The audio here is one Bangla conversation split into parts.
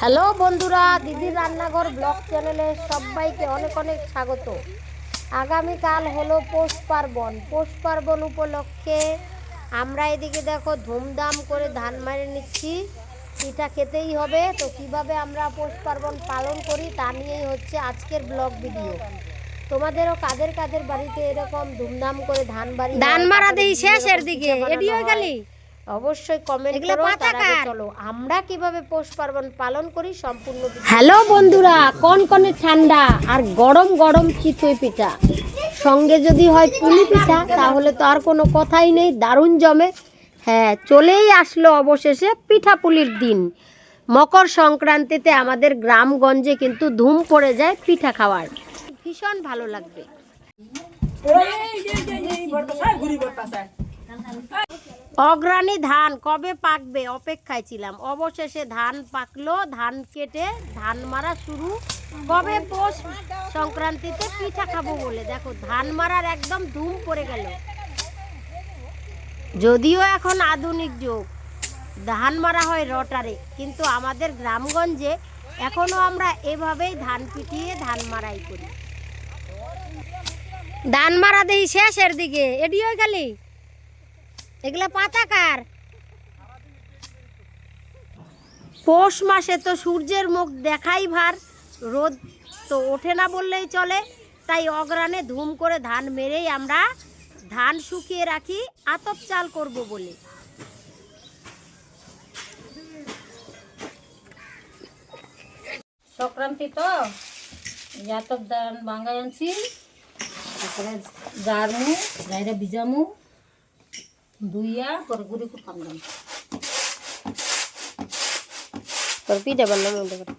হ্যালো বন্ধুরা দিদির রান্নাঘর ব্লগ চ্যানেলে সবাইকে অনেক অনেক স্বাগত। আগামীকাল হলো পৌষ পার্বণ। পৌষ পার্বণ উপলক্ষে আমরা এদিকে দেখো ধুমধাম করে ধান মারে নিচ্ছি। পিঠা খেতেই হবে। তো কীভাবে আমরা পৌষ পার্বণ পালন করি তা নিয়েই হচ্ছে আজকের ব্লগ ভিডিও। তোমাদেরও কাদের কাদের বাড়িতে এরকম ধুমধাম করে ধান বাড়ি ধান মারা দেই শেষের দিকে হয়ে? গেলি? অবশ্যই কমেন্ট করো? চলো আমরা কীভাবে পৌষ পার্বণ পালন করি সম্পূর্ণ হ্যালো বন্ধুরা কোন কোনে ঠান্ডা আর গরম গরম চিতই পিঠা? সঙ্গে যদি হয় পুলি পিঠা তাহলে তো আর কোনো কথাই নেই দারুণ জমে। হ্যাঁ চলেই আসলো অবশেষে পিঠা পুলির দিন। মকর সংক্রান্তিতে আমাদের গ্রামগঞ্জে কিন্তু ধুম পড়ে যায় পিঠা খাওয়ার। ভীষণ ভালো লাগবে। অগ্রাণী ধান কবে পাকবে? অপেক্ষায় ছিলাম। অবশেষে ধান পাকলো, ধান কেটে ধান মারা শুরু। কবে পৌষ সংক্রান্তিতে পিঠা খাব বলে? দেখো, ধান মারার একদম ধুম পড়ে গেল। যদিও এখন আধুনিক যুগ, ধান মারা হয় রটারে, কিন্তু আমাদের গ্রামগঞ্জে এখনও আমরা এভাবেই ধান পিটিয়ে ধান মারাই করি। ধান মারা দেই শেষের দিকে। এডি হয়ে গেলি এগুলা পাতা কার? পৌষ মাসে তো সূর্যের মুখ দেখাই ভার রোদ তো ওঠে না বললেই চলে। তাই অগ্রানে ধুম করে ধান মেরেই আমরা ধান শুকিয়ে রাখি আতপ চাল করব বলে। সংক্রান্তি তো জাতক দান বাঙ্গাই আনছি। তারপরে জারমু গাইরা ভিজামু দুইয়া পরে গুড়ি করতাম দাম তোর পিঠে বানানো মনে করে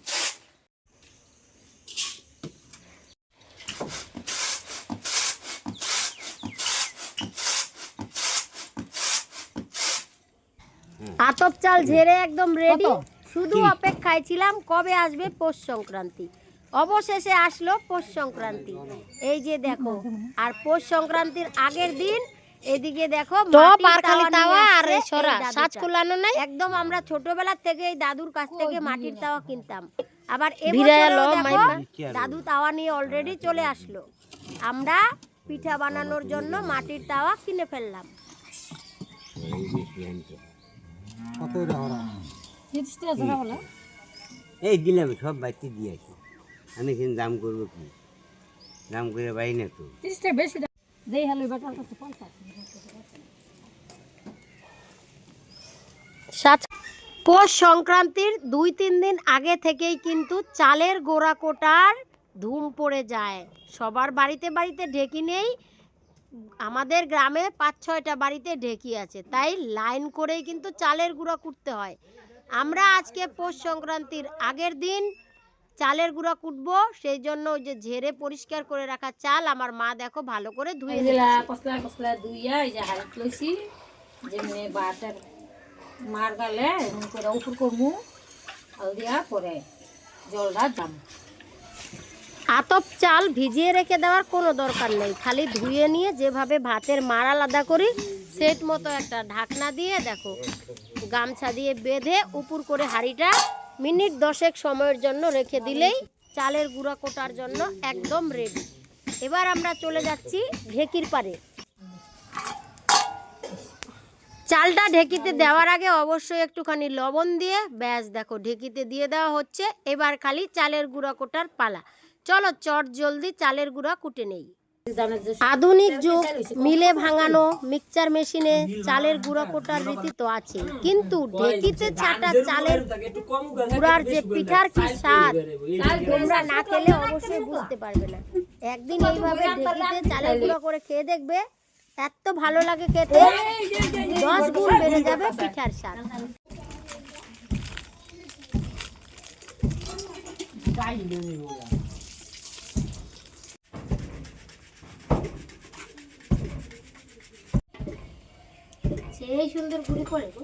আতপ চাল ঝেড়ে একদম রেডি শুধু অপেক্ষায় ছিলাম কবে আসবে পৌষ সংক্রান্তি। অবশেষে আসলো পৌষ সংক্রান্তি। এই যে দেখো আর পৌষ সংক্রান্তির আগের দিন এদিকে দেখো টপ আর খালি তাওয়া আর সরা সাজ কুলানো নাই? একদম আমরা ছোটবেলা থেকে এই দাদুর কাছ থেকে মাটির তাওয়া কিনতাম। আবার দাদু তাওয়া নিয়ে অলরেডি চলে আসলো। আমরা পিঠা বানানোর জন্য মাটির তাওয়া কিনে ফেললাম। এই দিলাম সব বাড়িতে দিয়েছি আমি কিন্তু দাম করব কি? দাম করে পাই না তো। বেশি দাম দেই হলো বেটার কাছে পঞ্চাশ। সাত পৌষ সংক্রান্তির দুই তিন দিন আগে থেকেই কিন্তু চালের গোড়া কোটার ধুম পড়ে যায়। সবার বাড়িতে বাড়িতে ঢেকি নেই, আমাদের গ্রামে পাঁচ ছয়টা বাড়িতে ঢেকি আছে। তাই লাইন করেই কিন্তু চালের গুঁড়া কুটতে হয়। আমরা আজকে পৌষ সংক্রান্তির আগের দিন চালের গুঁড়া কুটবো সেই জন্য ওই যে ঝেড়ে পরিষ্কার করে রাখা চাল আমার মা দেখো ভালো করে ধুয়ে। কসলা কসলা দুইয়া এই যে হাড়ি লইছি যেমনি বাটার মার গালে এমন করে উপর করমু হাল দিয়া পরে জলটা দাম আতপ চাল ভিজিয়ে রেখে দেওয়ার কোনো দরকার নেই খালি ধুয়ে নিয়ে যেভাবে ভাতের মার আলাদা করি সেট মতো একটা ঢাকনা দিয়ে দেখো গামছা দিয়ে বেঁধে উপর করে হাঁড়িটা মিনিট দশেক সময়ের জন্য রেখে দিলেই চালের গুঁড়া কোটার জন্য একদম রেডি এবার আমরা চলে যাচ্ছি ঢেকির পারে চালটা ঢেকিতে দেওয়ার আগে অবশ্যই একটুখানি লবণ দিয়ে, ব্যাস দেখো ঢেকিতে দিয়ে দেওয়া হচ্ছে। এবার খালি চালের গুঁড়া কোটার পালা। চলো চট জলদি চালের গুঁড়া কুটে নেই। আধুনিক যুগ, মিলে ভাঙানো মিক্সচার মেশিনে চালের গুঁড়া কোটার রীতি তো আছে কিন্তু ঢেকিতে ছাটা চালের গুঁড়ার যে পিঠার কি স্বাদ, তোমরা না খেলে অবশ্যই বুঝতে পারবে না। একদিন এইভাবে ঢেকিতে চালের গুঁড়া করে খেয়ে দেখবে, এত ভালো লাগে খেতে, দশ গুণ বেড়ে যাবে পিঠার স্বাদ। সেই সুন্দর ঘুরি করে গো।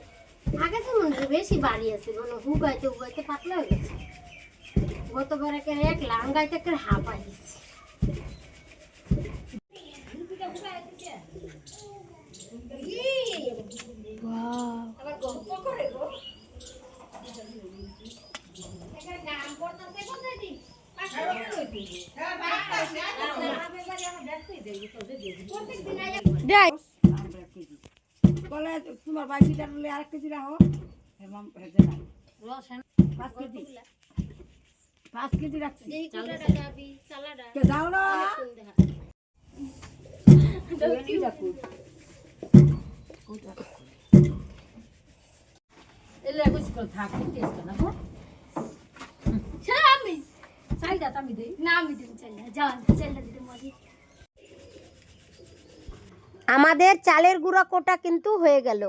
আগে তো মনে হয় বেশি বাড়ি আছে মানে হুগাইতে হুগাইতে পাতলা হয়ে গেছে। গতবার একে এক লাঙ্গাইতে একটা হাঁপাই গেছে দেখ। বলে তোমার বাইশিটা নিলে আরেক কেজি রাখো এরকম হেঁটে না। পাঁচ কেজি। পাঁচ কেজি রাখছি। কে দাও না। এলে কিছু করে থাক টেস্ট না গো। আমি দেই। না আমি দিন চলে যাও চলে দিতে মজি আমাদের চালের গুঁড়া কোটা কিন্তু হয়ে গেল।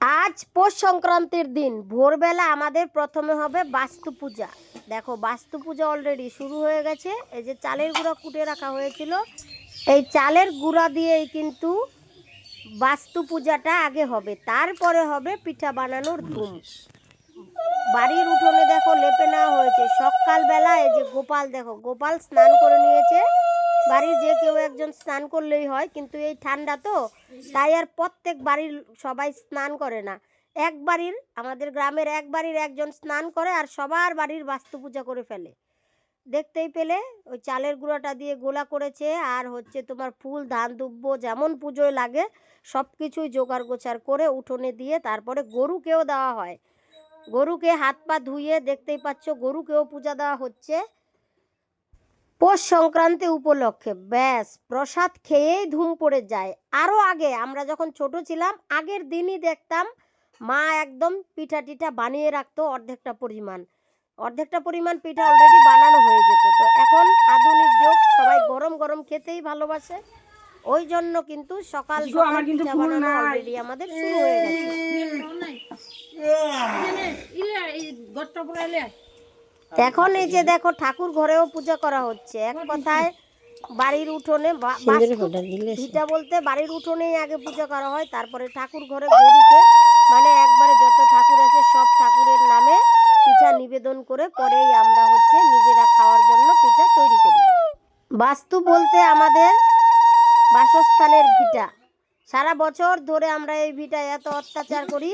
আজ পৌষ সংক্রান্তির দিন। ভোরবেলা আমাদের প্রথমে হবে বাস্তু পূজা। দেখো, বাস্তু পূজা অলরেডি শুরু হয়ে গেছে। এই যে চালের গুঁড়া কুটে রাখা হয়েছিল, এই চালের গুঁড়া দিয়েই কিন্তু বাস্তু পূজাটা আগে হবে। তারপরে হবে পিঠা বানানোর ধুম। বাড়ির উঠোনে দেখো লেপে নেওয়া হয়েছে। সকালবেলা এই যে গোপাল, দেখো, গোপাল স্নান করে নিয়েছে। বাড়ির যে কেউ একজন স্নান করলেই হয়, কিন্তু এই ঠান্ডা তো, তাই আর প্রত্যেক বাড়ির সবাই স্নান করে না। এক বাড়ির, আমাদের গ্রামের এক বাড়ির একজন স্নান করে আর সবার বাড়ির বাস্তু পূজা করে ফেলে। দেখতেই পেলে, ওই চালের গুঁড়াটা দিয়ে গোলা করেছে, আর হচ্ছে তোমার ফুল, ধান, দুব্ব, যেমন পুজোয় লাগে সব কিছুই জোগাড় গোছার করে উঠোনে দিয়ে তারপরে গরুকেও দেওয়া হয়। গরুকে হাত পা ধুয়ে দেখতেই পাচ্ছ, গরুকেও পূজা দেওয়া হচ্ছে। পৌষ সংক্রান্তি উপলক্ষে ব্যাস প্রসাদ খেয়েই ধুম পড়ে যায় আরও আগে আমরা যখন ছোট ছিলাম আগের দিনই দেখতাম মা একদম পিঠা টিঠা বানিয়ে রাখতো অর্ধেকটা পরিমাণ অর্ধেকটা পরিমাণ পিঠা অলরেডি বানানো হয়ে যেত তো এখন আধুনিক যুগ সবাই গরম গরম খেতেই ভালোবাসে ওই জন্য কিন্তু সকাল সকাল পিঠা বানানো অলরেডি আমাদের শুরু হয়ে গেছে এখন এই যে দেখো ঠাকুর ঘরেও পূজা করা হচ্ছে। এক কথায় বাড়ির উঠোনে ভিটা বলতে বাড়ির উঠোনেই আগে পূজা করা হয় তারপরে ঠাকুর ঘরে গরুকে মানে একবারে যত ঠাকুর আছে সব ঠাকুরের নামে পিঠা নিবেদন করে পরেই আমরা হচ্ছে নিজেরা খাওয়ার জন্য পিঠা তৈরি করি। বাস্তু বলতে আমাদের বাসস্থানের ভিটা। সারা বছর ধরে আমরা এই ভিটায় এত অত্যাচার করি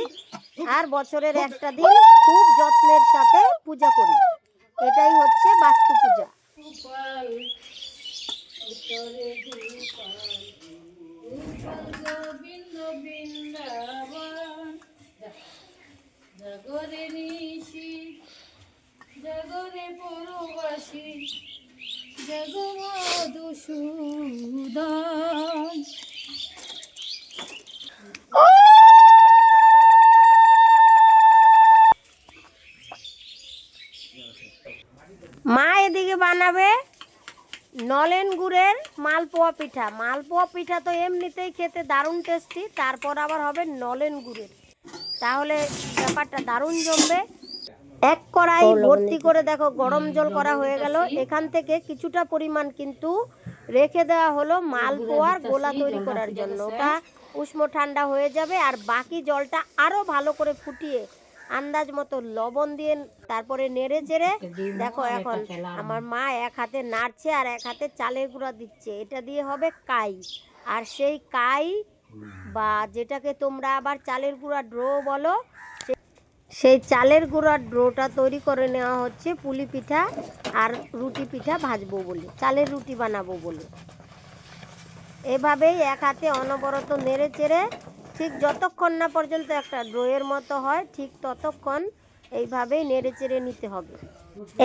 আর বছরের একটা দিন খুব যত্নের সাথে পূজা করি। এটাই হচ্ছে বাস্তু পূজা গোবিন্দ বৃন্দাবন জগরে নিশি জগরে পরবাসী জগমধুসূদন মা এদিকে বানাবে নলেন গুড়ের মালপোয়া পিঠা। মালপোয়া পিঠা তো এমনিতেই খেতে দারুণ টেস্টি তারপর আবার হবে নলেন গুড়ের। তাহলে ব্যাপারটা দারুণ জমবে। এক কড়াই ভর্তি করে দেখো গরম জল করা হয়ে গেল। এখান থেকে কিছুটা পরিমাণ কিন্তু রেখে দেওয়া হলো মালপোয়ার গোলা তৈরি করার জন্য। ওটা উষ্ণ ঠান্ডা হয়ে যাবে আর বাকি জলটা আরও ভালো করে ফুটিয়ে আন্দাজ মতো লবণ দিয়ে তারপরে নেড়ে চেড়ে দেখো এখন আমার মা এক হাতে নাড়ছে আর এক হাতে চালের গুঁড়া দিচ্ছে। এটা দিয়ে হবে কাই। আর সেই কাই বা যেটাকে তোমরা আবার চালের গুঁড়া ড্রো বলো সেই চালের গুঁড়ার ড্রোটা তৈরি করে নেওয়া হচ্ছে পুলি পিঠা আর রুটি পিঠা ভাজবো বলে চালের রুটি বানাবো বলে। এভাবেই এক হাতে অনবরত নেড়ে চেড়ে ঠিক যতক্ষণ না পর্যন্ত একটা ড্রোয়ের মতো হয়, ঠিক ততক্ষণ এইভাবেই নেড়ে চেড়ে নিতে হবে।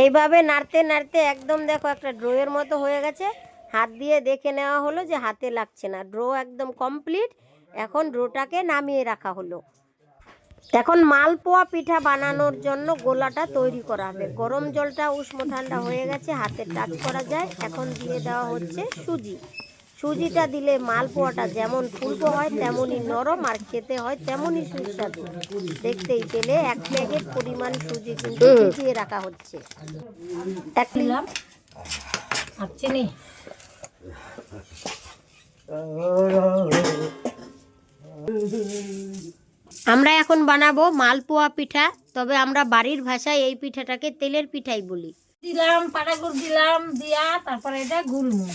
এইভাবে নাড়তে নাড়তে একদম দেখো একটা ড্রোয়ের মতো হয়ে গেছে। হাত দিয়ে দেখে নেওয়া হলো যে হাতে লাগছে না। ড্রো একদম কমপ্লিট। এখন ড্রোটাকে নামিয়ে রাখা হলো। এখন মালপোয়া পিঠা বানানোর জন্য গোলাটা তৈরি করা হবে। গরম জলটা উষ্ণ ঠান্ডা হয়ে গেছে, হাতে টাচ করা যায়। এখন দিয়ে দেওয়া হচ্ছে সুজি। সুজিটা দিলে মালপোয়াটা যেমন ফুলকো হয় তেমনই নরম আর খেতে হয় তেমনই সুস্বাদু। দেখতেই পেলে এক প্যাকেট পরিমাণ সুজি কিন্তু ভিজিয়ে রাখা হচ্ছে। এক দিলাম। আর চিনি। আমরা এখন বানাবো মালপোয়া পিঠা তবে আমরা বাড়ির ভাষায় এই পিঠাটাকে তেলের পিঠাই বলি। দিলাম পাটা গুড় দিলাম দিয়া তারপরে এটা গুলমু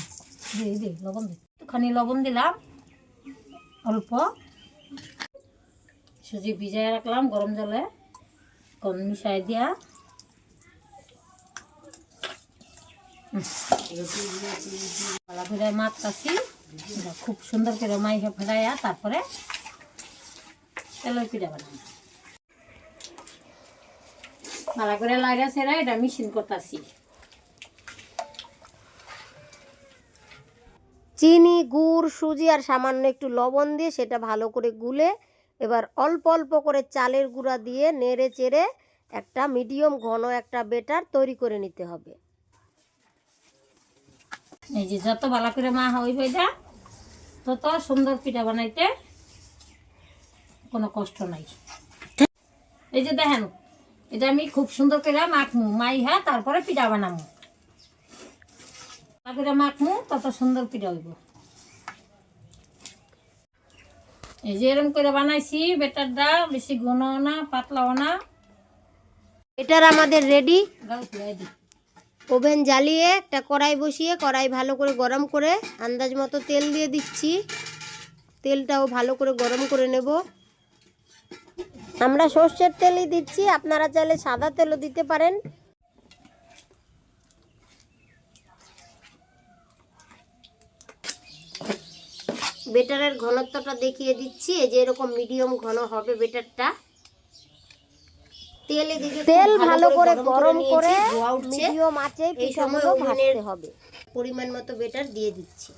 লবণ দে একটুখানি লবণ দিলাম, অল্প। সুজি ভিজাই রাখলাম গরম জলে কম মিশাই দিয়া। ভালো করে মাখতাছি খুব সুন্দর করে মাইকে ফেলাইয়া তারপরে তেলের পিঠা বানাবো। ভালো করে লাইরা সেরা, এটা মেশিন করতেছি। চিনি, গুড়, সুজি আর সামান্য একটু লবণ দিয়ে সেটা ভালো করে গুলে এবার অল্প অল্প করে চালের গুঁড়া দিয়ে নেড়ে চেড়ে একটা মিডিয়াম ঘন একটা বেটার তৈরি করে নিতে হবে। এই যে যত ভালো করে মা হইব এটা তত সুন্দর পিঠা বানাইতে কোনো কষ্ট নাই। এই যে দেখেন, এটা আমি খুব সুন্দর করে মাখমু মাই হ্যাঁ তারপরে পিঠা বানামু। করে মাখমু তত সুন্দর পিঠা হইব। এই যে এরকম করে বানাইছি বেটারটা বেশি ঘনও না পাতলাও না। এটার আমাদের রেডি ওভেন জ্বালিয়ে একটা কড়াই বসিয়ে কড়াই ভালো করে গরম করে আন্দাজ মতো তেল দিয়ে দিচ্ছি। তেলটাও ভালো করে গরম করে নেব। আমরা সর্ষের তেলই দিচ্ছি আপনারা চাইলে সাদা তেলও দিতে পারেন। বেটারের ঘনত্বটা দেখিয়ে দিচ্ছি। এই যে এরকম মিডিয়াম ঘন হবে বেটারটা। তেল এদিকে তেল ভালো করে গরম করে মিডিয়াম আঁচে এই সময় ভাজতে হবে। পরিমাণ মতো বেটার দিয়ে দিচ্ছি।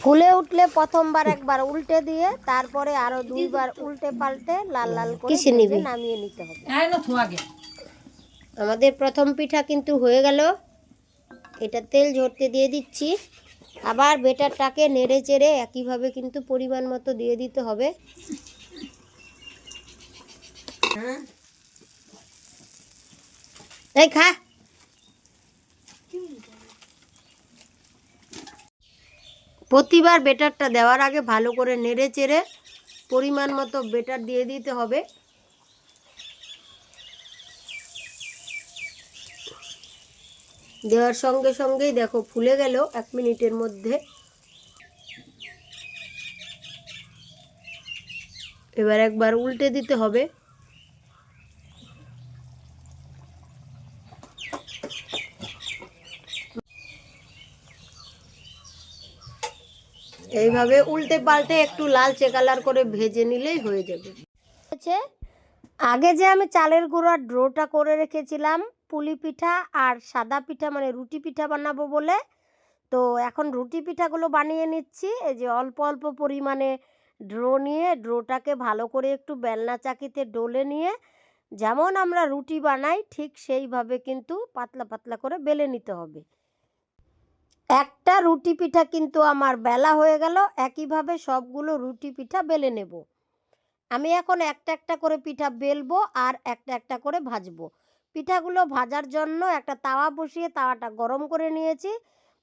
ফুলে উঠলে প্রথমবার একবার উল্টে দিয়ে তারপরে আরও দুইবার উল্টে পাল্টে লাল লাল করে ভেজে নামিয়ে নিতে হবে। হ্যাঁ না থো আগে আমাদের প্রথম পিঠা কিন্তু হয়ে গেল। এটা তেল ঝরতে দিয়ে দিচ্ছি। আবার বেটারটাকে নেড়ে চেড়ে একইভাবে কিন্তু পরিমাণ মতো দিয়ে দিতে হবে। এই খা। প্রতিবার বেটারটা দেওয়ার আগে ভালো করে নেড়ে চেড়ে পরিমাণ মতো বেটার দিয়ে দিতে হবে। দেওয়ার সঙ্গে সঙ্গেই দেখো ফুলে গেল এক মিনিটের মধ্যে। এবার একবার উল্টে দিতে হবে। এইভাবে উল্টে পাল্টে একটু লালচে কালার করে ভেজে নিলেই হয়ে যাবে। আগে যে আমি চালের গুঁড়ার ড্রোটা করে রেখেছিলাম, পুলি পিঠা আর সাদা পিঠা মানে রুটি পিঠা বানাবো বলে, তো এখন রুটি পিঠাগুলো বানিয়ে নিচ্ছি। এই যে অল্প অল্প পরিমাণে ড্রো নিয়ে, ড্রোটাকে ভালো করে একটু বেলনা চাকিতে ডলে নিয়ে, যেমন আমরা রুটি বানাই, ঠিক সেইভাবে কিন্তু পাতলা পাতলা করে বেলে নিতে হবে। একটা রুটি পিঠা কিন্তু আমার বেলা হয়ে গেল, একইভাবে সবগুলো রুটি পিঠা বেলে নেব। আমি এখন একটা একটা করে পিঠা বেলবো আর একটা একটা করে ভাজবো। পিঠাগুলো ভাজার জন্য একটা তাওয়া বসিয়ে তাওয়াটা গরম করে নিয়েছি।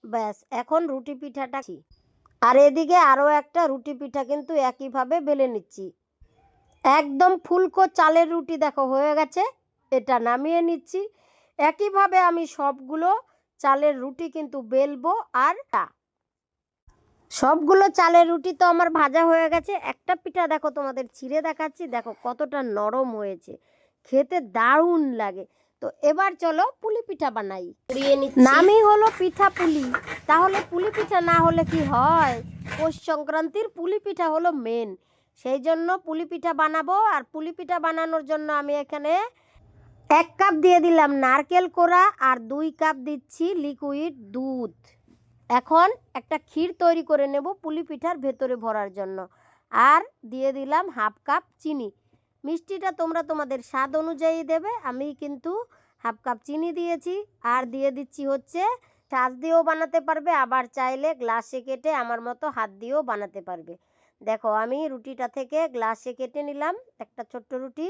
ব্যাস, এখন রুটি পিঠাটা আর এদিকে আরও একটা রুটি পিঠা কিন্তু একইভাবে বেলে নিচ্ছি। একদম ফুলকো চালের রুটি দেখো হয়ে গেছে, এটা নামিয়ে নিচ্ছি। একইভাবে আমি সবগুলো চালের রুটি কিন্তু বেলবো আর টা। সবগুলো চালের রুটি তো আমার ভাজা হয়ে গেছে। একটা পিঠা দেখো তোমাদের ছিঁড়ে দেখাচ্ছি। দেখো কতটা নরম হয়েছে। খেতে দারুণ লাগে। তো এবার চলো পুলি পিঠা বানাই। নামই হলো পিঠা পুলি। তাহলে পুলি পিঠা না হলে কি হয়? পৌষ সংক্রান্তির পুলি পিঠা হলো মেন সেই জন্য পুলি পিঠা বানাবো। আর পুলি পিঠা বানানোর জন্য আমি এখানে এক কাপ দিয়ে দিলাম নারকেল কোড়া আর দুই কাপ দিচ্ছি লিকুইড দুধ। এখন একটা ক্ষীর তৈরি করে নেব পুলি পিঠার ভেতরে ভরার জন্য। আর দিয়ে দিলাম হাফ কাপ চিনি। মিষ্টিটা তোমরা তোমাদের স্বাদ অনুযায়ী দেবে আমি কিন্তু হাফ কাপ চিনি দিয়েছি। আর দিয়ে দিচ্ছি হচ্ছে চাষ দিয়েও বানাতে পারবে, আবার চাইলে গ্লাসে কেটে আমার মতো হাত দিয়েও বানাতে পারবে। দেখো আমি রুটিটা থেকে গ্লাসে কেটে নিলাম, একটা ছোট্ট রুটি।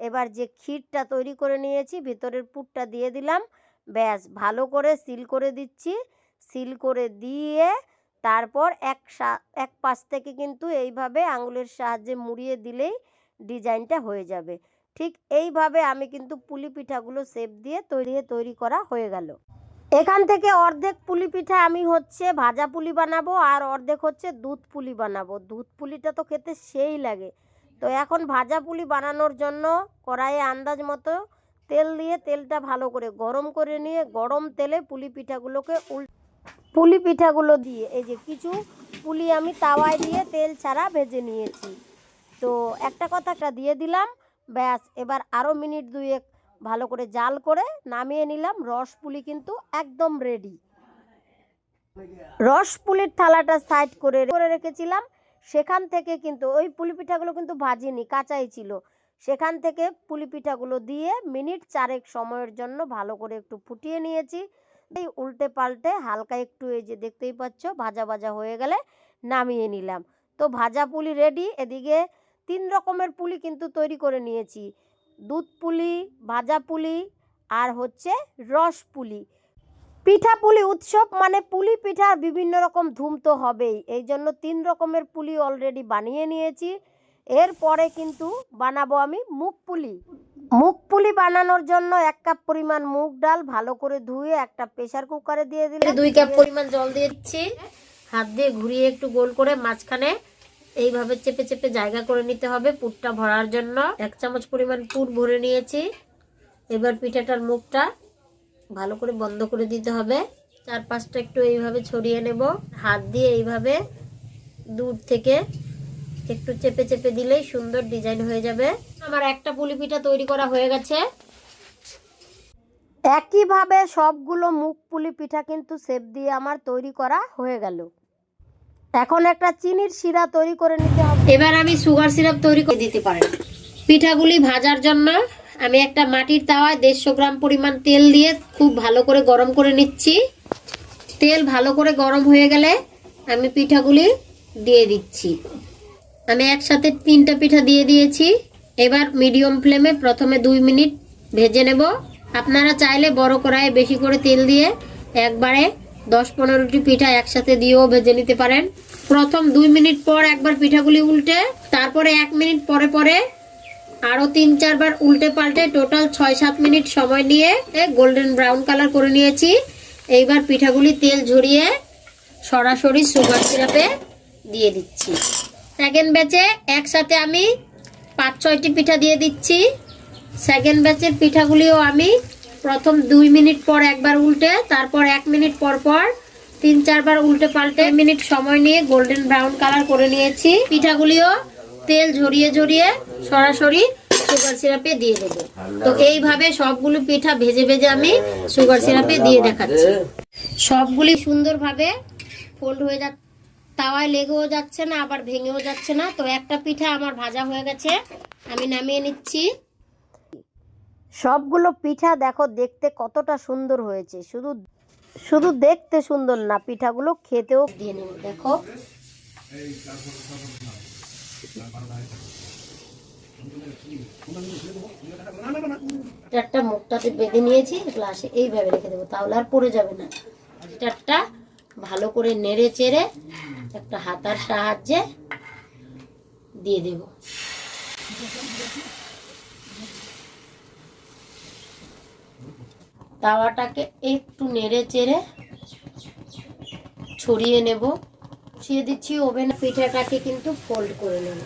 এবার যে ক্ষীরটা তৈরি করে নিয়েছি, ভিতরের পুরটা দিয়ে দিলাম। ব্যাস, ভালো করে সিল করে দিচ্ছি। সিল করে দিয়ে তারপর এক এক পাশ থেকে কিন্তু এইভাবে আঙুলের সাহায্যে মুড়িয়ে দিলেই ডিজাইনটা হয়ে যাবে। ঠিক এইভাবে আমি কিন্তু পুলি পিঠাগুলো সেপ দিয়ে তৈরি তৈরি করা হয়ে গেল। এখান থেকে অর্ধেক পুলি পিঠা আমি হচ্ছে ভাজা পুলি বানাবো আর অর্ধেক হচ্ছে দুধ পুলি বানাবো। দুধ পুলিটা তো খেতে সেই লাগে। তো এখন ভাজা পুলি বানানোর জন্য কড়াইয়ে আন্দাজ মতো তেল দিয়ে তেলটা ভালো করে গরম করে নিয়ে গরম তেলে পুলি পিঠাগুলোকে উল পুলি পিঠাগুলো দিয়ে, এই যে কিছু পুলি আমি তাওয়ায় দিয়ে তেল ছাড়া ভেজে নিয়েছি। তো একটা কথাটা দিয়ে দিলাম, ব্যাস। এবার আরও মিনিট দুয়েক ভালো করে জাল করে নামিয়ে নিলাম। রস পুলি কিন্তু একদম রেডি রস পুলির থালাটা সাইড করে করে রেখেছিলাম। সেখান থেকে কিন্তু ওই পুলি পিঠাগুলো কিন্তু ভাজিনি, কাঁচাই ছিল। সেখান থেকে পুলি পিঠাগুলো দিয়ে মিনিট চারেক সময়ের জন্য ভালো করে একটু ফুটিয়ে নিয়েছি। এই উল্টে পাল্টে হালকা একটু এই যে দেখতেই পাচ্ছ, ভাজা ভাজা হয়ে গেলে নামিয়ে নিলাম। তো ভাজা পুলি রেডি এদিকে তিন রকমের পুলি কিন্তু তৈরি করে নিয়েছি। দুধ পুলি, ভাজা পুলি আর হচ্ছে রস পুলি। পিঠা পুলি উৎসব মানে পুলি পিঠার বিভিন্ন রকম ধুম তো হবেই। এই জন্য তিন রকমের পুলি অলরেডি বানিয়ে নিয়েছি। এরপরে কিন্তু বানাবো আমি মুগ পুলি। মুগ পুলি বানানোর জন্য এক কাপ পরিমাণ মুগ ডাল ভালো করে ধুয়ে একটা প্রেসার কুকারে দিয়ে দিলে দুই কাপ পরিমাণ জল দিয়ে দিচ্ছি। হাত দিয়ে ঘুরিয়ে একটু গোল করে মাঝখানে এইভাবে চেপে চেপে জায়গা করে নিতে হবে পুরটা ভরার জন্য। এক চামচ পরিমাণ পুর ভরে নিয়েছি। এবার পিঠাটার মুখটা ভালো করে বন্ধ করে দিতে হবে। চার পাঁচটা একটু এইভাবে ছড়িয়ে নেব। হাত দিয়ে এইভাবে দূর থেকে একটু চেপে চেপে দিলেই সুন্দর ডিজাইন হয়ে যাবে। আমার একটা পুলি পিঠা তৈরি করা হয়ে গেছে। একইভাবে সবগুলো মুখ পুলি পিঠা কিন্তু সেপ দিয়ে আমার তৈরি করা হয়ে গেল। এখন একটা চিনির শিরা তৈরি করে নিতে হবে। এবার আমি সুগার সিরাপ তৈরি করে দিতে পারেন পিঠাগুলি ভাজার জন্য আমি একটা মাটির তাওয়ায় দেড়শো গ্রাম পরিমাণ তেল দিয়ে খুব ভালো করে গরম করে নিচ্ছি। তেল ভালো করে গরম হয়ে গেলে আমি পিঠাগুলি দিয়ে দিচ্ছি। আমি একসাথে তিনটা পিঠা দিয়ে দিয়েছি। এবার মিডিয়াম ফ্লেমে প্রথমে দুই মিনিট ভেজে নেব। আপনারা চাইলে বড় কড়াইয়ে বেশি করে তেল দিয়ে একবারে দশ পনেরোটি পিঠা একসাথে দিয়েও ভেজে নিতে পারেন। প্রথম দুই মিনিট পর একবার পিঠাগুলি উল্টে, তারপরে এক মিনিট পরে পরে আরও তিন চারবার উল্টে পাল্টে টোটাল ছয় সাত মিনিট সময় নিয়ে গোল্ডেন ব্রাউন কালার করে নিয়েছি। এইবার পিঠাগুলি তেল ঝরিয়ে সরাসরি সুগার সিরাপে দিয়ে দিচ্ছি। সেকেন্ড ব্যাচে একসাথে আমি পাঁচ ছয়টি পিঠা দিয়ে দিচ্ছি। সেকেন্ড ব্যাচের পিঠাগুলিও আমি প্রথম দুই মিনিট পর একবার উল্টে, তারপর এক মিনিট পর পর তিন চারবার উল্টে পাল্টে মিনিট সময় নিয়ে গোল্ডেন ব্রাউন কালার করে নিয়েছি। পিঠাগুলিও তেল ঝরিয়ে ঝরিয়ে সরাসরি সুগার সিরাপে দিয়ে দেবো। তো এইভাবে সবগুলো পিঠা ভেজে ভেজে আমি সুগার সিরাপে দিয়ে দেখাচ্ছি। সবগুলি সুন্দরভাবে ফোল্ড হয়ে যাচ্ছে। তাওয়ায় লেগেও যাচ্ছে না, আবার ভেঙেও যাচ্ছে না। তো একটা পিঠা আমার ভাজা হয়ে গেছে, আমি নামিয়ে নিচ্ছি। সবগুলো পিঠা দেখো দেখতে কতটা সুন্দর হয়েছে। শুধু শুধু দেখতে সুন্দর না, পিঠাগুলো খেতেও দিয়ে নেব, দেখো। একটা মুখটাতে বেঁধে নিয়েছি, গ্লাসে এইভাবে রেখে দেবো, তাহলে আর পড়ে যাবে না। চারটা ভালো করে নেড়ে চেড়ে একটা হাতার সাহায্যে দিয়ে দেব। তাওয়াটাকে একটু নেড়ে চেড়ে ছড়িয়ে নেব। ছড়িয়ে দিচ্ছি, ওভেন পিঠাটাকে কিন্তু ফোল্ড করে নেব।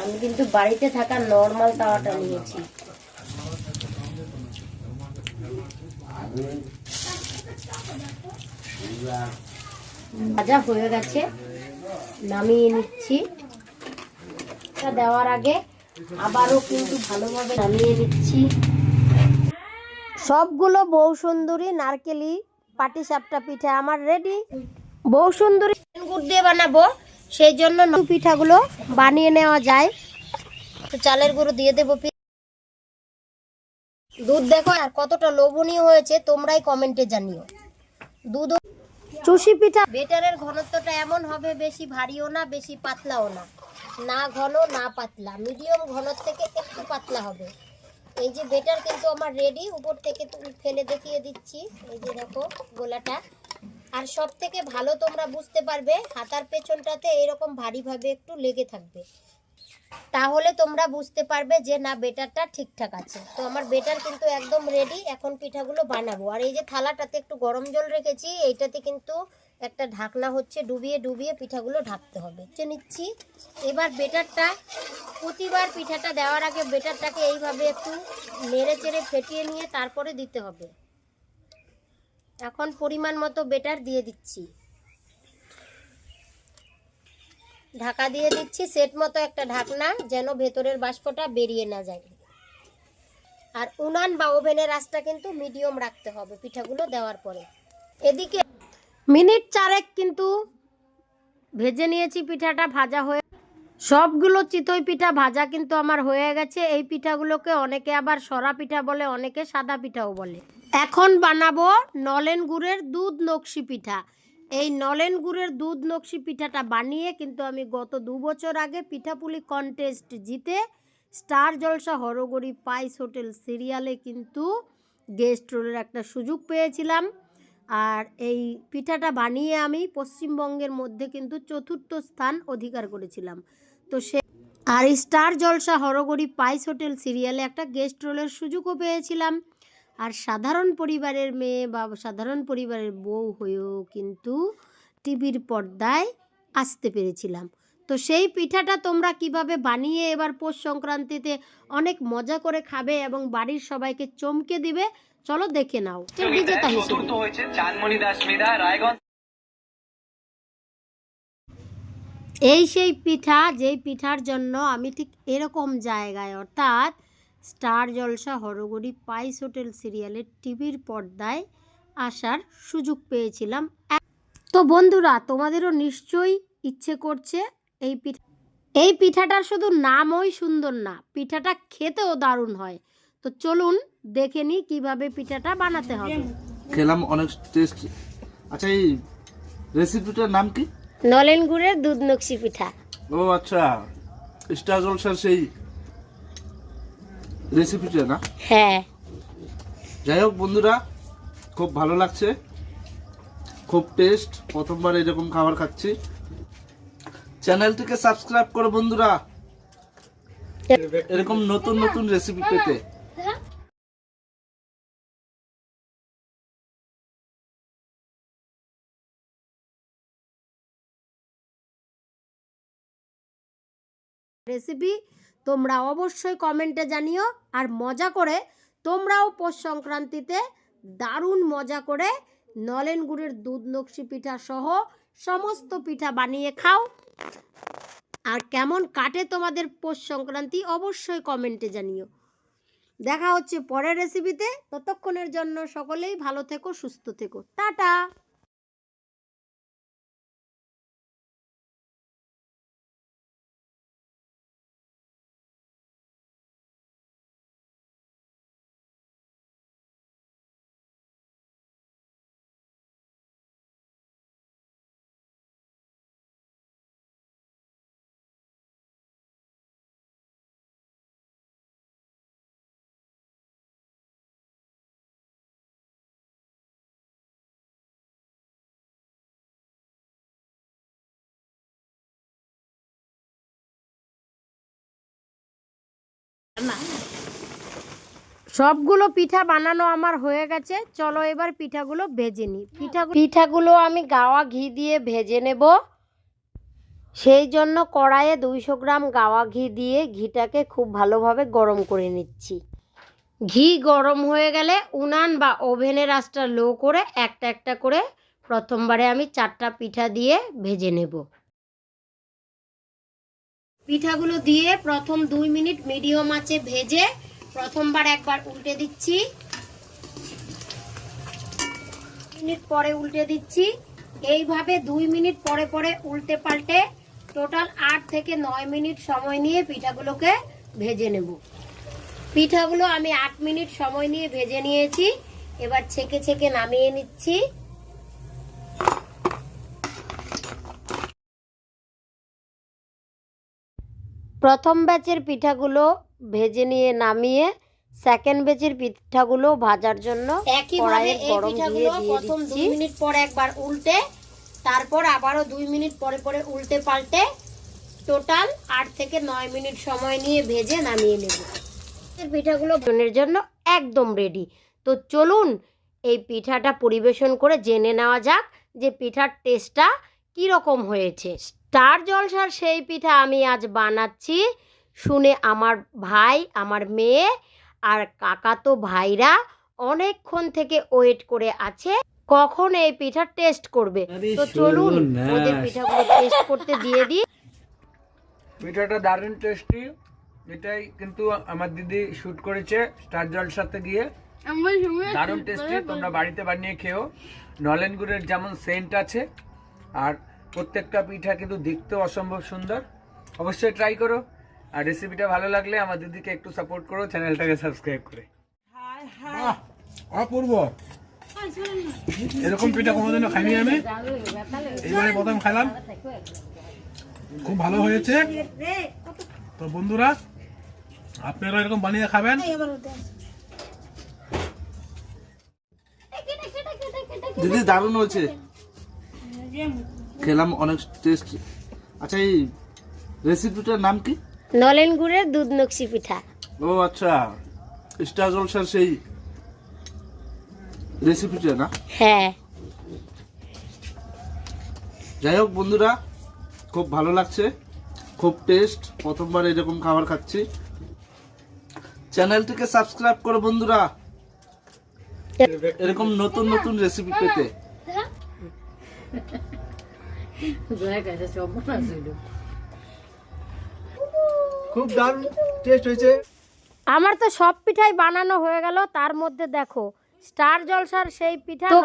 আমি কিন্তু বাড়িতে থাকা নর্মাল তাওয়াটা নিয়েছি। ভাজা হয়ে গেছে, নামিয়ে নিচ্ছি। দেওয়ার আগে আবারও কিন্তু ভালোভাবে নামিয়ে নিচ্ছি। সবগুলো বউ সুন্দরী নারকেলি পাটি সাপটা পিঠা আমার রেডি বউ সুন্দরী গুড় দিয়ে বানাবো সেই জন্য পিঠাগুলো বানিয়ে নেওয়া যায়। তো চালের গুঁড়ো দিয়ে দেবো দুধ দেখো আর কতটা লোভনীয় হয়েছে, তোমরাই কমেন্টে জানিও। দুধ চুষি পিঠা বেটারের ঘনত্বটা এমন হবে, বেশি ভারীও না, বেশি পাতলাও না। না ঘন, না পাতলা। মিডিয়াম ঘনত্ব থেকে একটু পাতলা হবে। এই যে বেটার কিন্তু আমার রেডি উপর থেকে তুমি ফেলে দেখিয়ে দিচ্ছি। এই যে দেখো গোলাটা। আর সব থেকে ভালো তোমরা বুঝতে পারবে, হাতার পেছনটাতে এরকম ভারীভাবে একটু লেগে থাকবে। তাহলে তোমরা বুঝতে পারবে যে না, বেটারটা ঠিকঠাক আছে। তো আমার বেটার কিন্তু একদম রেডি এখন পিঠাগুলো বানাবো। আর এই যে থালাটাতে একটু গরম জল রেখেছি, এইটাতে কিন্তু একটা ঢাকনা হচ্ছে, ডুবিয়ে ডুবিয়ে পিঠাগুলো ঢাকতে হবে। হচ্ছে নিচ্ছি। এবার বেটারটা, প্রতিবার পিঠাটা দেওয়ার আগে বেটারটাকে এইভাবে একটু নেড়ে চেড়ে ফেটিয়ে নিয়ে তারপরে দিতে হবে। এখন পরিমাণ মতো বেটার দিয়ে দিচ্ছি। ঢাকা দিয়ে দিচ্ছি, সেট মতো একটা ঢাকনা যেন ভেতরের বাষ্পটা বেরিয়ে না যায়। আর উনান বা ওভেনের আঁচটা কিন্তু মিডিয়াম রাখতে হবে পিঠাগুলো দেওয়ার পরে। এদিকে মিনিট চারেক কিন্তু ভেজে নিয়েছি পিঠাটা ভাজা হয়ে সবগুলো চিতই পিঠা ভাজা কিন্তু আমার হয়ে গেছে। এই পিঠাগুলোকে অনেকে আবার সরা পিঠা বলে, অনেকে সাদা পিঠাও বলে। এখন বানাবো নলেন গুড়ের দুধ নকশি পিঠা। এই নলেন গুড়ের দুধ নকশি পিঠাটা বানিয়ে কিন্তু আমি গত দু বছর আগে পিঠাপুলি কন্টেস্ট জিতে স্টার জলসা হরগড়ি পাইস হোটেল সিরিয়ালে কিন্তু গেস্ট রোলের একটা সুযোগ পেয়েছিলাম। আর এই পিঠাটা বানিয়ে আমি পশ্চিমবঙ্গের মধ্যে কিন্তু চতুর্থ স্থান অধিকার করেছিলাম। তো সে আর স্টার জলসা হরগড়ি পাইস হোটেল সিরিয়ালে একটা গেস্ট রোলের সুযোগও পেয়েছিলাম। আর সাধারণ পরিবারের মেয়ে বা সাধারণ পরিবারের বউ হয়েও কিন্তু টিভির পর্দায় আসতে পেরেছিলাম। তো সেই পিঠাটা তোমরা কীভাবে বানিয়ে এবার পৌষ সংক্রান্তিতে অনেক মজা করে খাবে এবং বাড়ির সবাইকে চমকে দিবে চলো দেখে নাও। বিজেতা চতুর্থ হয়েছে চানমণি দাস মেধা রায়গঞ্জ। এই সেই পিঠা যেই পিঠার জন্য আমি ঠিক এরকম জায়গায় অর্থাৎ স্টার জলসা হরগড়ি পাইস হোটেল সিরিয়ালের টিভির পর্দায় আসার সুযোগ পেয়েছিলাম। তো বন্ধুরা তোমাদেরও নিশ্চয়ই ইচ্ছে করছে এই পিঠা এই পিঠাটার শুধু নামই সুন্দর না পিঠাটা খেতেও দারুণ হয়। তো চলুন দেখে নিই কীভাবে পিঠাটা বানাতে হবে। খেলাম অনেক টেস্ট আচ্ছা এই রেসিপিটার নাম কি? নলেন গুড়ের দুধ নকশি পিঠা। ও আচ্ছা। স্টার জলসার সেই রেসিপিটা না? হ্যাঁ। যাই হোক বন্ধুরা খুব ভালো লাগছে। খুব টেস্ট প্রথমবার এরকম খাবার খাচ্ছি। চ্যানেলটিকে সাবস্ক্রাইব করো বন্ধুরা। এরকম নতুন নতুন রেসিপি পেতে। রেসিপি তোমরা অবশ্যই কমেন্টে জানিও আর মজা করে তোমরাও পৌষ সংক্রান্তিতে দারুণ মজা করে নলেন গুড়ের দুধ নকশি পিঠা সহ সমস্ত পিঠা বানিয়ে খাও। আর কেমন কাটে তোমাদের পৌষ সংক্রান্তি অবশ্যই কমেন্টে জানিও। দেখা হচ্ছে পরের রেসিপিতে ততক্ষণের জন্য সকলেই ভালো থেকো, সুস্থ থেকো। টাটা! সবগুলো পিঠা বানানো আমার হয়ে গেছে। চলো এবার পিঠাগুলো ভেজে নিই। পিঠাগুলো পিঠাগুলো আমি গাওয়া ঘি দিয়ে ভেজে নেব। সেই জন্য কড়াইয়ে দুইশো গ্রাম গাওয়া ঘি দিয়ে ঘিটাকে খুব ভালোভাবে গরম করে নিচ্ছি। ঘি গরম হয়ে গেলে উনান বা ওভেনের আঁচটা লো করে একটা একটা করে প্রথমবারে আমি চারটা পিঠা দিয়ে ভেজে নেব। পিঠাগুলো দিয়ে প্রথম দুই মিনিট মিডিয়াম আঁচে ভেজে প্রথমবার একবার উল্টে দিচ্ছি। মিনিট পরে উল্টে দিচ্ছি। এইভাবে দুই মিনিট পরে পরে উল্টে পাল্টে টোটাল আট থেকে নয় মিনিট সময় নিয়ে পিঠাগুলোকে ভেজে নেব। পিঠাগুলো আমি আট মিনিট সময় নিয়ে ভেজে নিয়েছি। এবার ছেঁকে ছেঁকে নামিয়ে নিচ্ছি। প্রথম ব্যাচের পিঠাগুলো ভেজে নিয়ে নামিয়ে সেকেন্ড ব্যাচের পিঠাগুলো ভাজার জন্য একইভাবে এই পিঠাগুলো প্রথম। দুই মিনিট পরে একবার উল্টে তারপর আবারও দুই মিনিট পরে পরে উল্টে পাল্টে টোটাল আট থেকে নয় মিনিট সময় নিয়ে ভেজে নামিয়ে নেব পিঠাগুলো বোনের জন্য একদম রেডি তো চলুন এই পিঠাটা পরিবেশন করে জেনে নেওয়া যাক যে পিঠার টেস্টটা কীরকম হয়েছে? স্টার জলসার সেই পিঠা আমি আজ বানাচ্ছি। শুনে আমার ভাই আমার মেয়ে আর কাকাতো ভাইরা অনেকক্ষণ থেকে ওয়েট করে আছে কখন এই পিঠা টেস্ট করবে। তো চলুন ওদের পিঠাগুলো টেস্ট করতে দিয়ে দিই। পিঠাটা দারুণ টেস্টি এটাই কিন্তু আমার দিদি শুট করেছে স্টার জলসাতে গিয়ে। দারুণ টেস্টি তোমরা বাড়িতে বানিয়ে খেও। নলেন গুড়ের যেমন সেন্ট আছে আর প্রত্যেকটা পিঠা কিন্তু দেখতেও অসম্ভব সুন্দর। অবশ্যই ট্রাই করো। আর রেসিপিটা ভালো লাগলে আমার দিদিকে একটু সাপোর্ট করো চ্যানেলটাকে সাবস্ক্রাইব করে। অপূর্ব। এরকম পিঠা কোনোদিনও খাইনি আমি। এইবারে প্রথম খাইলাম। খুব ভালো হয়েছে। তো বন্ধুরা আপনারা এরকম বানিয়ে খাবেন। দিদি দারুণ হয়েছে। খেলাম অনেক টেস্ট আচ্ছা এই রেসিপিটার নাম কি? নলেন গুড়ের দুধ নকশি পিঠা। ও আচ্ছা। স্টার জলসার সেই রেসিপিটা না? হ্যাঁ। যাই হোক বন্ধুরা খুব ভালো লাগছে খুব টেস্ট প্রথমবার এরকম খাবার খাচ্ছি। চ্যানেলটিকে সাবস্ক্রাইব করো বন্ধুরা। এরকম নতুন নতুন রেসিপি পেতে। খুব দারুণ টেস্ট হয়েছে। আমার তো সব পিঠাই বানানো হয়ে গেল তার মধ্যে দেখো স্টার জলসার সেই পিঠা তো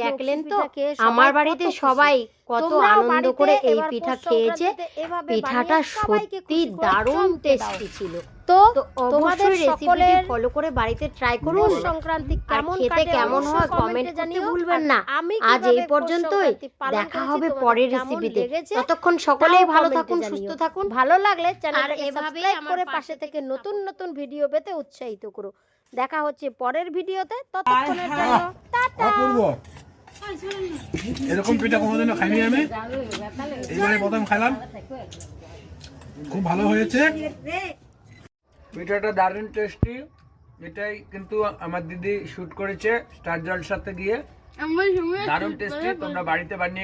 দেখলেন তো আমার সবাই বাড়িতে কত সবাই কত আনন্দ করে এই পিঠা খেয়েছে। পিঠাটা সত্যি দারুণ টেস্টি ছিল। তো তোমাদের অবশ্যই রেসিপিটি সকলের ফলো করে বাড়িতে ট্রাই করুন সংক্রান্তি কেমন খেতে কেমন হয় কমেন্ট করতে জানিও। ভুলবেন না। আমি আজ এই পর্যন্তই। দেখা হবে পরের রেসিপিতে ততক্ষণ সকলেই ভালো থাকুন সুস্থ থাকুন। ভালো লাগলে চ্যানেলটাকে সাবস্ক্রাইব করে পাশে থেকে নতুন নতুন ভিডিও পেতে উৎসাহিত করো। দেখা হচ্ছে পরের ভিডিওতে ততক্ষণের জন্য টাটা। এরকম পিঠা কোনোদিনও খাইনি আমি। এইবারে প্রথম খাইলাম। খুব ভালো হয়েছে। পিঠাটা দারুণ টেস্টি এটাই কিন্তু আমার দিদি শুট করেছে স্টার জল সাথে গিয়ে দারুণ টেস্টি তোমরা বাড়িতে বানিয়ে